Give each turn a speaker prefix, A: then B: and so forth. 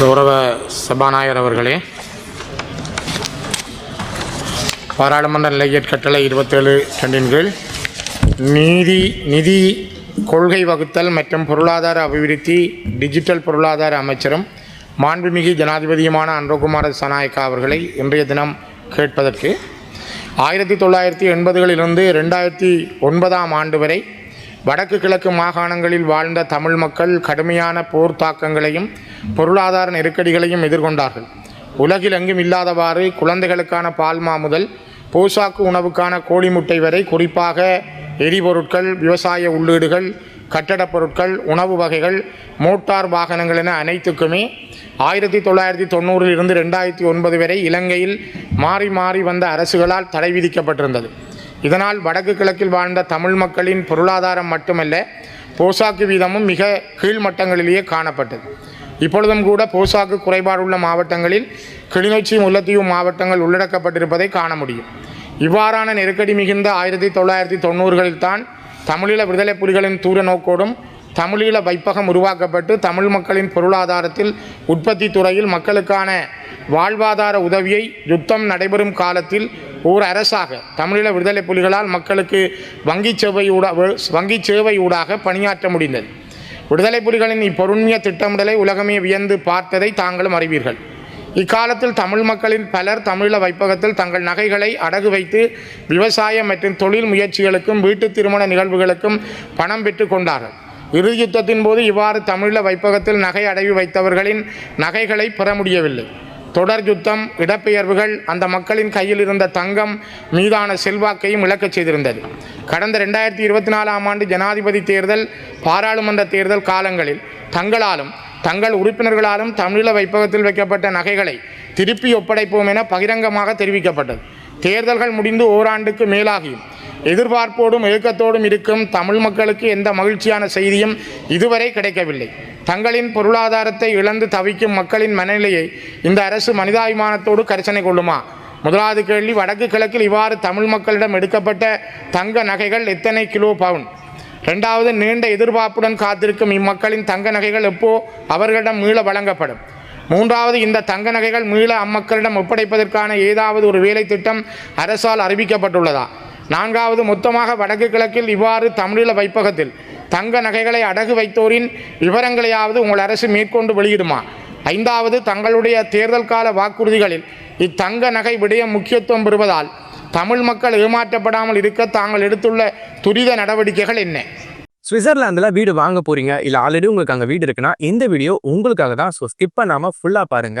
A: கௌரவ சபாநாயகர் அவர்களே பாராளுமன்ற நிலையற் கட்டளை இருபத்தேழு ரெண்டின் கீழ் நீதி நிதி கொள்கை வகுத்தல் மற்றும் பொருளாதார அபிவிருத்தி டிஜிட்டல் பொருளாதார அமைச்சரும் மாண்புமிகு ஜனாதிபதியுமான அன்றகுமார சனாயக்கா அவர்களை இன்றைய தினம் கேட்பதற்கு ஆயிரத்தி தொள்ளாயிரத்தி எண்பதுகளிலிருந்து ரெண்டாயிரத்தி ஒன்பதாம் ஆண்டு வரை வடக்கு கிழக்கு மாகாணங்களில் வாழ்ந்த தமிழ் மக்கள் கடுமையான போர் தாக்கங்களையும் பொருளாதார நெருக்கடிகளையும் எதிர்கொண்டார்கள். உலகில் எங்கும் இல்லாதவாறு குழந்தைகளுக்கான பால்மா முதல் போசாக்கு உணவுக்கான கோழி முட்டை வரை குறிப்பாக எரிபொருட்கள் விவசாய உள்ளீடுகள் கட்டடப் பொருட்கள் உணவு வகைகள் மோட்டார் வாகனங்கள் என அனைத்துக்குமே ஆயிரத்தி தொள்ளாயிரத்தி தொண்ணூறில் இருந்து ரெண்டாயிரத்தி ஒன்பது வரை இலங்கையில் மாறி மாறி வந்த அரசுகளால் தடை விதிக்கப்பட்டிருந்தது. இதனால் வடக்கு கிழக்கில் வாழ்ந்த தமிழ் மக்களின் பொருளாதாரம் மட்டுமல்ல போசாக்கு வீதமும் மிக கீழ்மட்டங்களிலேயே காணப்பட்டது. இப்பொழுதும் கூட போசாக்கு குறைபாடுள்ள மாவட்டங்களில் கிளிநொச்சி முல்லத்தீவு மாவட்டங்கள் உள்ளடக்கப்பட்டிருப்பதை காண முடியும். இவ்வாறான நெருக்கடி மிகுந்த ஆயிரத்தி தொள்ளாயிரத்தி தொண்ணூறுகளில் தான் தமிழீழ விடுதலை புலிகளின் தூர நோக்கோடும் தமிழீழ வைப்பகம் உருவாக்கப்பட்டு தமிழ் மக்களின் பொருளாதாரத்தில் உற்பத்தி துறையில் மக்களுக்கான வாழ்வாதார உதவியை யுத்தம் நடைபெறும் காலத்தில் ஓர் அரசாக தமிழீழ விடுதலை புலிகளால் மக்களுக்கு வங்கி சேவை ஊடாக வங்கி சேவை ஊடாக பணியாற்ற முடிந்தது. விடுதலை புலிகளின் இப்பொருண்மைய திட்டமிடலை உலகமே வியந்து பார்த்ததை தாங்களும் அறிவீர்கள். இக்காலத்தில் தமிழ் மக்களின் பலர் தமிழீழ வைப்பகத்தில் தங்கள் நகைகளை அடகு வைத்து விவசாயம் மற்றும் தொழில் முயற்சிகளுக்கும் வீட்டு திருமண நிகழ்வுகளுக்கும் பணம் பெற்று கொண்டார்கள். இறுதி யுத்தத்தின் போது இவ்வாறு தமிழீழ வைப்பகத்தில் நகை அடவி வைத்தவர்களின் நகைகளை பெற முடியவில்லை. தொடர் யுத்தம் இடப்பெயர்வுகள் அந்த மக்களின் கையில் இருந்த தங்கம் மீதான செல்வாக்கையும் இழக்கச் செய்திருந்தது. கடந்த ரெண்டாயிரத்தி இருபத்தி நாலாம் ஆண்டு ஜனாதிபதி தேர்தல் பாராளுமன்ற தேர்தல் காலங்களில் தங்களாலும் தங்கள் உறுப்பினர்களாலும் தமிழீழ வைப்பகத்தில் வைக்கப்பட்ட நகைகளை திருப்பி ஒப்படைப்போம் என பகிரங்கமாக தெரிவிக்கப்பட்டது. தேர்தல்கள் முடிந்து ஓராண்டுக்கு மேலாகியும் எதிர்பார்ப்போடும் ஏக்கத்தோடும் இருக்கும் தமிழ் மக்களுக்கு எந்த மகிழ்ச்சியான செய்தியும் இதுவரை கிடைக்கவில்லை. தங்களின் பொருளாதாரத்தை இழந்து தவிக்கும் மக்களின் மனநிலையை இந்த அரசு மனிதாபிமானத்தோடு கரிசனை கொள்ளுமா? முதலாவது கேள்வி வடக்கு கிழக்கில் இவ்வாறு தமிழ் மக்களிடம் எடுக்கப்பட்ட தங்க நகைகள் எத்தனை கிலோ பவுன்? ரெண்டாவது நீண்ட எதிர்பார்ப்புடன் காத்திருக்கும் இம்மக்களின் தங்க நகைகள் எப்போ அவர்களிடம் மீள வழங்கப்படும்? மூன்றாவது இந்த தங்க நகைகள் மீள அம்மக்களிடம் ஒப்படைப்பதற்கான ஏதாவது ஒரு வேலை திட்டம் அரசால் அறிவிக்கப்பட்டுள்ளதா? நான்காவது மொத்தமாக வடக்கு கிழக்கில் இவ்வாறு தமிழீழ வைப்பகத்தில் தங்க நகைகளை அடகு வைத்தோரின் விவரங்களையாவது உங்கள் அரசு மேற்கொண்டு வெளியிடுமா? ஐந்தாவது தங்களுடைய தேர்தல் கால வாக்குறுதிகளில் இத்தங்க நகை விடயம் முக்கியத்துவம் பெறுவதால் தமிழ் மக்கள் ஏமாற்றப்படாமல் இருக்க தாங்கள் எடுத்துள்ள துரித நடவடிக்கைகள் என்ன?
B: சுவிட்சர்லாந்தில் வீடு வாங்க போறீங்க இல்லை ஆல்ரெடி உங்களுக்கு அங்கே வீடு இருக்குன்னா இந்த வீடியோ உங்களுக்காக தான். ஸோ ஸ்கிப் பண்ணாமல் ஃபுல்லாக பாருங்க.